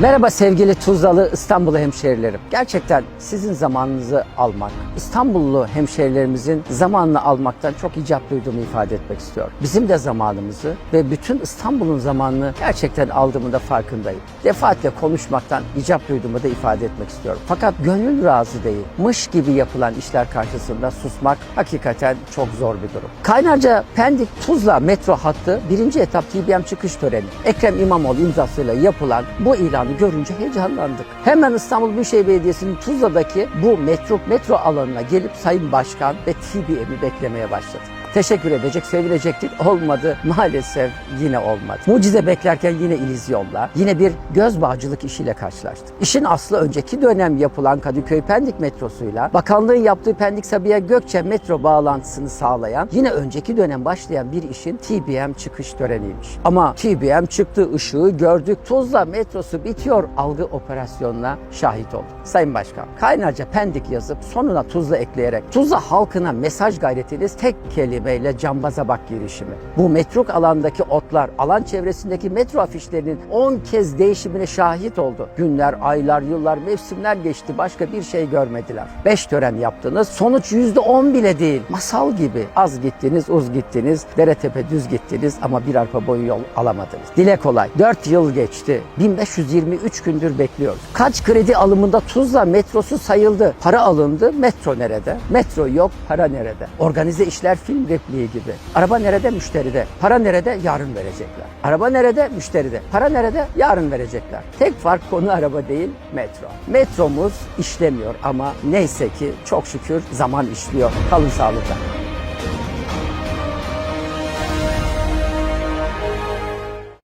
Merhaba sevgili Tuzlalı İstanbul hemşehrilerim. Gerçekten sizin zamanınızı almak, İstanbullu hemşehrilerimizin zamanını almaktan çok icap duyduğumu ifade etmek istiyorum. Bizim de zamanımızı ve bütün İstanbul'un zamanını gerçekten aldığımın da farkındayım. Defaatle konuşmaktan icap duyduğumu da ifade etmek istiyorum. Fakat gönül razı değil. Mış gibi yapılan işler karşısında susmak hakikaten çok zor bir durum. Kaynarca Pendik Tuzla metro hattı birinci etap TBM çıkış töreni. Ekrem İmamoğlu imzasıyla yapılan bu ilanı görünce heyecanlandık. Hemen İstanbul Büyükşehir Belediyesi'nin Tuzla'daki bu metro, metro alanına gelip Sayın Başkan ve TBM'i beklemeye başladık. Teşekkür edecek, sevilecektik. Olmadı. Maalesef yine olmadı. Mucize beklerken yine illüzyonla, yine bir göz bağcılık işiyle karşılaştık. İşin aslı önceki dönem yapılan Kadıköy Pendik metrosuyla bakanlığın yaptığı Pendik Sabiha Gökçe metro bağlantısını sağlayan yine önceki dönem başlayan bir işin TBM çıkış töreniymiş. Ama TBM çıktı, ışığı gördük. Tuzla metrosu bitiyor algı operasyonuna şahit olduk. Sayın Başkan, kaynarca Pendik yazıp sonuna Tuzla ekleyerek Tuzla halkına mesaj gayretiniz tek kelimeyle cambaza bak girişimi. Bu metruk alandaki otlar, alan çevresindeki metro afişlerinin 10 kez değişimine şahit oldu. Günler, aylar, yıllar, mevsimler geçti. Başka bir şey görmediler. 5 tören yaptınız. Sonuç %10 bile değil. Masal gibi. Az gittiniz, uz gittiniz. Dere tepe düz gittiniz ama bir arpa boyu yol alamadınız. Dile kolay. 4 yıl geçti. 1523 gündür bekliyoruz. Kaç kredi alımında Tuzla metrosu sayıldı. Para alındı. Metro nerede? Metro yok. Para nerede? Organize işler film repliği gibi. Araba nerede? Müşteride. Para nerede? Yarın verecekler. Araba nerede? Müşteride. Para nerede? Yarın verecekler. Tek fark konu araba değil, metro. Metromuz işlemiyor ama neyse ki çok şükür zaman işliyor. Kalın sağlıkla.